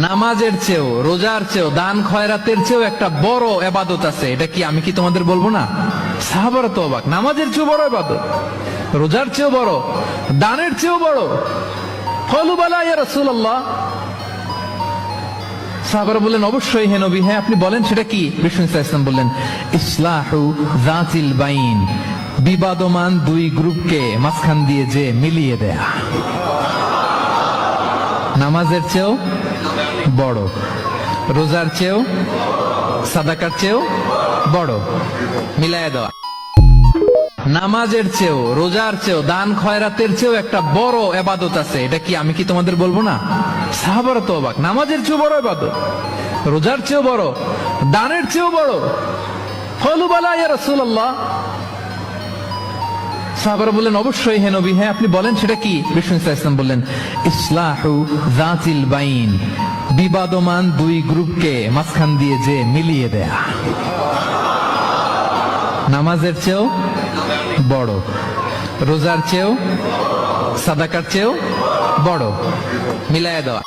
নামাজের চেয়েও, রোজার চেয়েও, দান খয়রাতের চেয়েও একটা বড় এবাদত আছে। এটা কি আমি কি তোমাদের বলব না? সাহাবারা তো অবাক। নামাজের চেয়েও বড় এবাদত। রোজার চেয়েও বড়, দানের চেয়েও বড়। ফলুবালা ইয়া রাসূলুল্লাহ। সাহাবারা বললেন, অবশ্যই হে নবী হ্যাঁ আপনি বলেন, সেটা কি? বিষ্ণু ইসলাম বললেন, ইসলাহু জাতিল বাইন। বিবাদমান দুই গ্রুপকে মাঝখান দিয়ে যে মিলিয়ে দেয়া। নামাজের চেয়েও বড়। রোজার চেয়েও, সাদাকার চেয়েও বড়। মিলায় দেওয়া। নামাজের চেয়েও, রোজার চেয়েও, দান খয়রাতের চেয়েও একটা বড় এবাদত আছে। এটা কি আমি কি তোমাদের বলব না? সাহাবারা তো অবাক। নামাজের চেয়েও বড় এবাদত। রোজার চেয়েও বড়। দানের চেয়েও বড়। ফলুবালা ইয়া রাসূলুল্লাহ। সাহাবারা বললেন, অবশ্যই হে নবী হ্যাঁ আপনি বলেন, সেটা কি? বিষ্ণু ইসলাম বললেন, ইসলাহু জাতিল বাইন, বিবাদমান দুই গ্রুপকে মাঝখান দিয়ে যে মিলিয়ে দেয়া। নামাজের চেয়েও বড়, রোজার চেয়েও, সাদাকার চেয়েও বড় মিলায় দেওয়া।